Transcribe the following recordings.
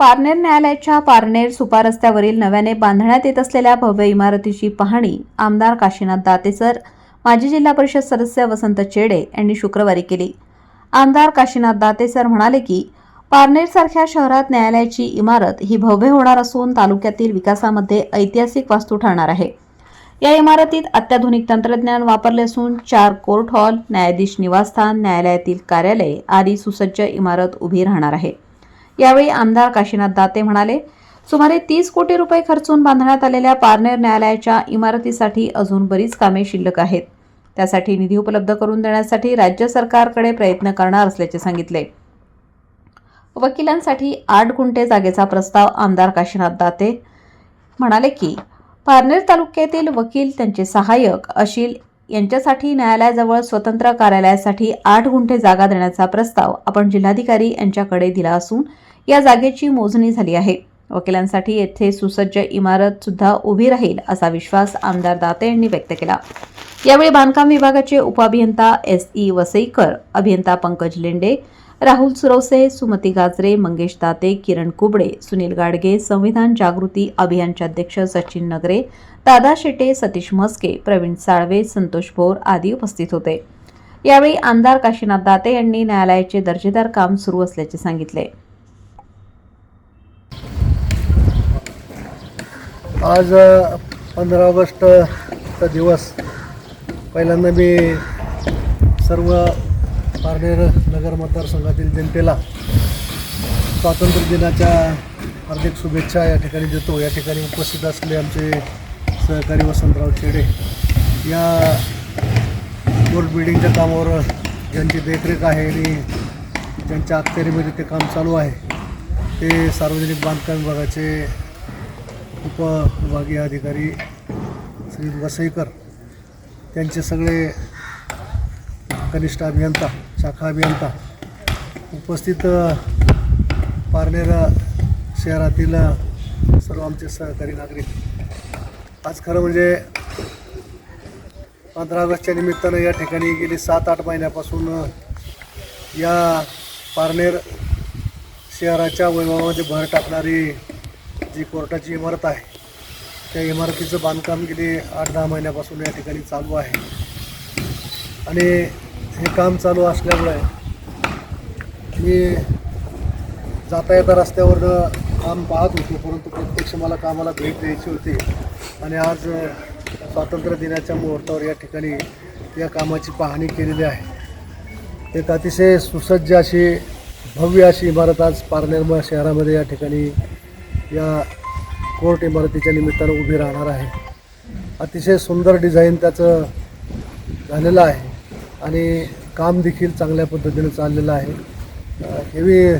पारनेर न्यायालयाच्या पारनेर सुपा रस्त्यावरील नव्याने बांधण्यात येत असलेल्या भव्य इमारतीची पाहणी आमदार काशीनाथ दातेसर माजी जिल्हा परिषद सदस्य वसंत चेडे यांनी शुक्रवारी केली. आमदार काशीनाथ दातेसर म्हणाले की पारनेरसारख्या शहरात न्यायालयाची इमारत ही भव्य होणार असून तालुक्यातील विकासामध्ये ऐतिहासिक वास्तू ठरणार आहे. या इमारतीत अत्याधुनिक तंत्रज्ञान वापरले असून चार कोर्ट हॉल न्यायाधीश निवासस्थान न्यायालयातील कार्यालय आदी सुसज्ज इमारत उभी राहणार आहे. यावेळी आमदार काशीनाथ दाते म्हणाले सुमारे तीस कोटी रुपये खर्चून बांधण्यात आलेल्या पारनेर न्यायालयाच्या इमारतीसाठी अजून बरीच कामे शिल्लक आहेत. त्यासाठी निधी उपलब्ध करून देण्यासाठी राज्य सरकारकडे प्रयत्न करणार असल्याचे सांगितले. वकिलांसाठी आठ गुंठे जागेचा प्रस्ताव आमदार काशीनाथ दाते म्हणाले की पारनेर तालुक्यातील वकील त्यांचे सहाय्यक अशील यांच्यासाठी न्यायालयाजवळ स्वतंत्र कार्यालयासाठी आठ गुंठे जागा देण्याचा प्रस्ताव आपण जिल्हाधिकारी यांच्याकडे दिला असून या जागेची मोजणी झाली आहे. वकिलांसाठी येथे सुसज्ज इमारत सुद्धा उभी राहील असा विश्वास आमदार दाते यांनी व्यक्त केला. यावेळी बांधकाम विभागाचे उपअभियंता एस ई वसईकर अभियंता पंकज लेंडे राहुल सुरवसे सुमती गाजरे मंगेश दाते किरण कुबडे सुनील गाडगे संविधान जागृती अभियानचे अध्यक्ष सचिन नगरे दादा शेटे सतीश म्हस्के प्रवीण साळवे संतोष भोर आदी उपस्थित होते. यावेळी आमदार काशीनाथ दाते यांनी न्यायालयाचे दर्जेदार काम सुरू असल्याचे सांगितले. आज पंधरा ऑगस्टचा दिवस. पहिल्यांदा मी सर्व पारनेर नगर मतदारसंघातील जनतेला स्वातंत्र्य दिनाच्या हार्दिक शुभेच्छा या ठिकाणी देतो. या ठिकाणी उपस्थित असले आमचे सहकारी वसंतराव चेडे या कोर्ट बिल्डिंगच्या कामावर ज्यांची देखरेख आहे आणि ज्यांच्या अखत्यारीमध्ये ते काम चालू आहे ते सार्वजनिक बांधकाम विभागाचे उपविभागीय अधिकारी श्री वसईकर त्यांचे सगळे कनिष्ठ अभियंता शाखा अभियंता. उपस्थित पारनेर शहरातील सर्व आमचे सहकारी नागरिक. आज खरं म्हणजे पंधरा ऑगस्टच्या निमित्तानं या ठिकाणी गेली सात आठ महिन्यापासून या पारनेर शहराच्या वैभवामध्ये भर टाकणारी जी कोर्टाची इमारत आहे त्या इमारतीचं बांधकाम गेली आठ दहा महिन्यापासून या ठिकाणी चालू आहे. आणि हे काम चालू असल्यामुळे मी जाता येता रस्त्यावरनं काम पाहत होतो परंतु प्रत्यक्ष मला कामाला भेट द्यायची होती. आणि आज स्वातंत्र्य दिनाच्या मुहूर्तावर या ठिकाणी या कामाची पाहणी केलेली आहे. एक अतिशय सुसज्ज अशी भव्य अशी इमारत आज पारनेर शहरामध्ये या ठिकाणी या कोर्ट इमारतीच्या निमित्तानं उभी राहणार आहे. अतिशय सुंदर डिझाईन त्याचं झालेलं आहे. आणि काम देखील चांगल्या पद्धतीनं चाललेलं आहे. हेवी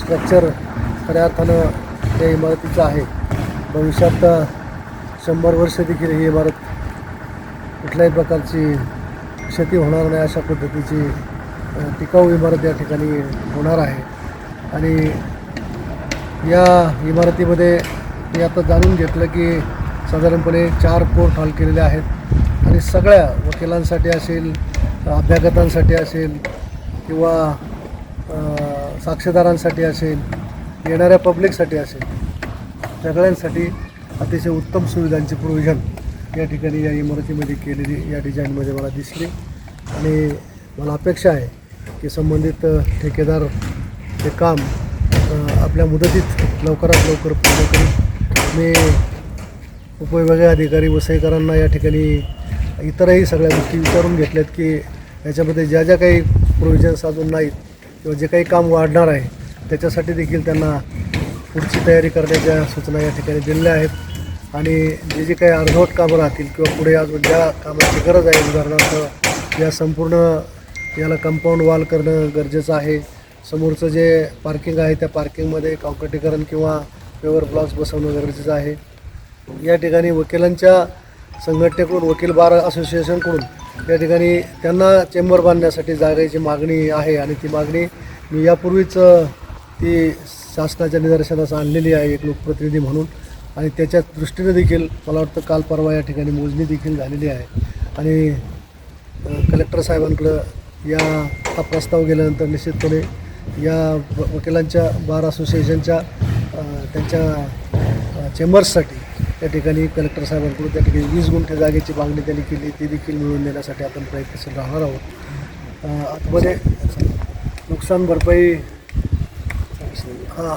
स्ट्रक्चर खऱ्या अर्थानं त्या इमारतीचं आहे. भविष्यात शंभर वर्ष देखील ही इमारत कुठल्याही प्रकारची क्षती होणार नाही अशा पद्धतीची टिकाऊ इमारत या ठिकाणी होणार आहे. आणि या इमारतीमध्ये मी आता जाणून घेतलं की साधारणपणे चार कोर्ट हॉल केलेले आहेत. आणि सगळ्या वकिलांसाठी असेल अभ्यागतांसाठी असेल किंवा साक्षीदारांसाठी असेल येणाऱ्या पब्लिकसाठी असेल सगळ्यांसाठी अतिशय उत्तम सुविधांची प्रोव्हिजन या ठिकाणी या इमारतीमध्ये केलेली या डिझाईनमध्ये मला दिसली. आणि मला अपेक्षा आहे की संबंधित ठेकेदार हे काम आपल्या मुदतीत लवकरात लवकर पूर्ण करून मी उपविभागीय अधिकारी वसईकरांना या ठिकाणी इतरही सगळ्या गोष्टी विचारून घेतल्यात की याच्यामध्ये ज्या ज्या काही प्रोव्हिजन्स अजून नाहीत किंवा जे काही काम वाढणार आहे त्याच्यासाठी देखील त्यांना पुढची तयारी करण्याच्या सूचना या ठिकाणी दिलेल्या आहेत. आणि जे जे काही अर्धवट कामं राहतील किंवा पुढे अजून ज्या कामाची गरज आहे उदाहरणार्थ या संपूर्ण याला कंपाऊंड वॉल करणं गरजेचं आहे. समोरचं जे पार्किंग आहे त्या पार्किंगमध्ये कॉन्क्रिटीकरण किंवा पेवर ब्लॉक्स बसवणं गरजेचं आहे. या ठिकाणी वकिलांच्या संघटनेकडून वकील बार असोसिएशनकडून या ठिकाणी त्यांना चेंबर बांधण्यासाठी जागेची मागणी आहे आणि ती मागणी मी यापूर्वीच ती शासनाच्या निदर्शनास आणलेली आहे एक लोकप्रतिनिधी म्हणून. आणि त्याच्या दृष्टीने देखील मला वाटतं काल परवा या ठिकाणी मोजणी देखील झालेली आहे. आणि कलेक्टर साहेबांकडं या हा प्रस्ताव गेल्यानंतर निश्चितपणे या वकिलांच्या बार असोसिएशनच्या त्यांच्या चेंबर्ससाठी त्या ठिकाणी कलेक्टर साहेबांकडून त्या ठिकाणी वीस गुंठे जागेची मागणी त्यांनी केली ती देखील मिळवून देण्यासाठी आपण प्रयत्नशील राहणार आहोत. आतमध्ये नुकसान भरपाई हां.